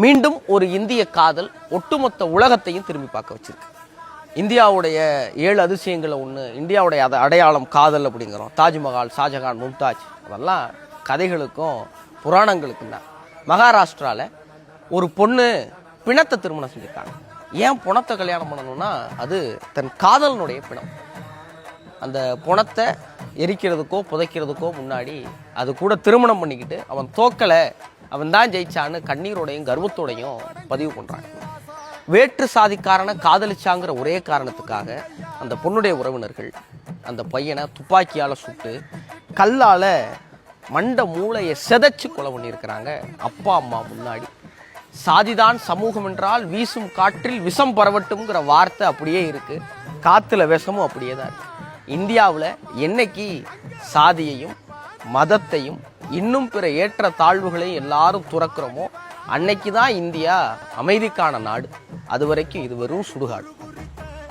மீண்டும் ஒரு இந்திய காதல் ஒட்டுமொத்த உலகத்தையும் திரும்பி பார்க்க வச்சிருக்கு. இந்தியாவுடைய ஏழு அதிசயங்களை ஒன்று இந்தியாவுடைய அதை அடையாளம் காதல் அப்படிங்கிறோம். தாஜ்மஹால் ஷாஜகான் மும்தாஜ் அதெல்லாம் கதைகளுக்கும் புராணங்களுக்கும் தான். மகாராஷ்டிராவில் ஒரு பொண்ணு பிணத்தை திருமணம் செஞ்சுருக்காங்க. ஏன் பிணத்தை கல்யாணம் பண்ணணும்னா அது தன் காதலனுடைய பிணம். அந்த புணத்தை எரிக்கிறதுக்கோ புதைக்கிறதுக்கோ முன்னாடி அது கூட திருமணம் பண்ணிக்கிட்டு அவன் தோக்கலை அவன் தான் ஜெயிச்சான்னு கண்ணீரோடையும் கர்வத்தோடையும் பதிவு பண்ணுறாங்க வேற்று சாதிக்காரனை காதலிச்சாங்கிற ஒரே காரணத்துக்காக அந்த பொண்ணுடைய உறவினர்கள் அந்த பையனை துப்பாக்கியால் சுட்டு கல்லால் மண்ட மூளையை செதைச்சு கொலை பண்ணியிருக்கிறாங்க அப்பா அம்மா முன்னாடி. சாதிதான் சமூகம் என்றால் வீசும் காற்றில் விஷம் பரவட்டும்ங்கிற வார்த்தை அப்படியே இருக்குது காற்றுல விஷமும் அப்படியே தான் இருக்குது இந்தியாவில் என்னைக்கு சாதியையும் மதத்தையும் இன்னும் பிற ஏற்ற தாழ்வுகளையும் எல்லாரும் துறக்கிறோமோ அன்னைக்கு தான் இந்தியா அமைதிக்கான நாடு. அது வரைக்கும் இது வெறும் சுடுகாடு.